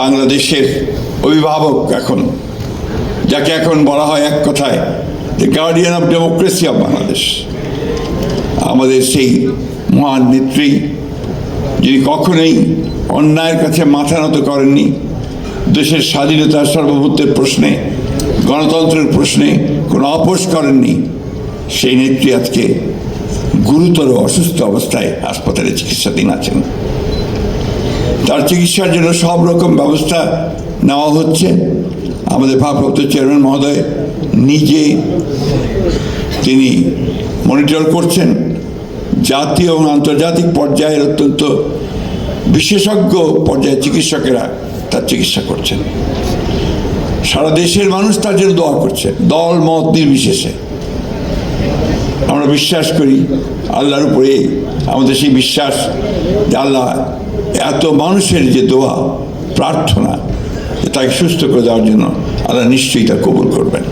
বাংলাদেশের অভিভাবক এখন, যাকে এখন বলা হয় এক কথায় the guardian of democracy of Bangladesh আমাদের সেই মহান নেত্রী, যিনি কখনোই অন্যায়ের কাছে মাথা নত করেননি, দেশের স্বাধীনতা সার্বভৌমত্বের প্রশ্নে, গণতন্ত্রের প্রশ্নে কোনো আপোষ করেননি, সেই নেত্রী আজকে গুরুতর অসুস্থ অবস্থায় হাসপাতালে চিকিৎসাধীন আছেন। তার চিকিৎসার জন্য সব রকম ব্যবস্থা নেওয়া হচ্ছে। আমাদের ভারপ্রাপ্ত চেয়ারম্যান মহোদয় নিজে তিনি মনিটর করছেন। জাতীয় এবং আন্তর্জাতিক পর্যায়ের অত্যন্ত বিশেষজ্ঞ পর্যায়ের চিকিৎসকেরা তার চিকিৎসা করছেন। সারা দেশের মানুষ তার জন্য দোয়া করছে দল, মত নির্বিশেষে। বিশ্বাস করি, আল্লাহর উপরে আমাদের সেই বিশ্বাস যে আল্লাহ এত মানুষের যে দোয়া, প্রার্থনা তাকে সুস্থ করে দেওয়ার জন্য আল্লাহ নিশ্চয়ই তা কবুল করবেন।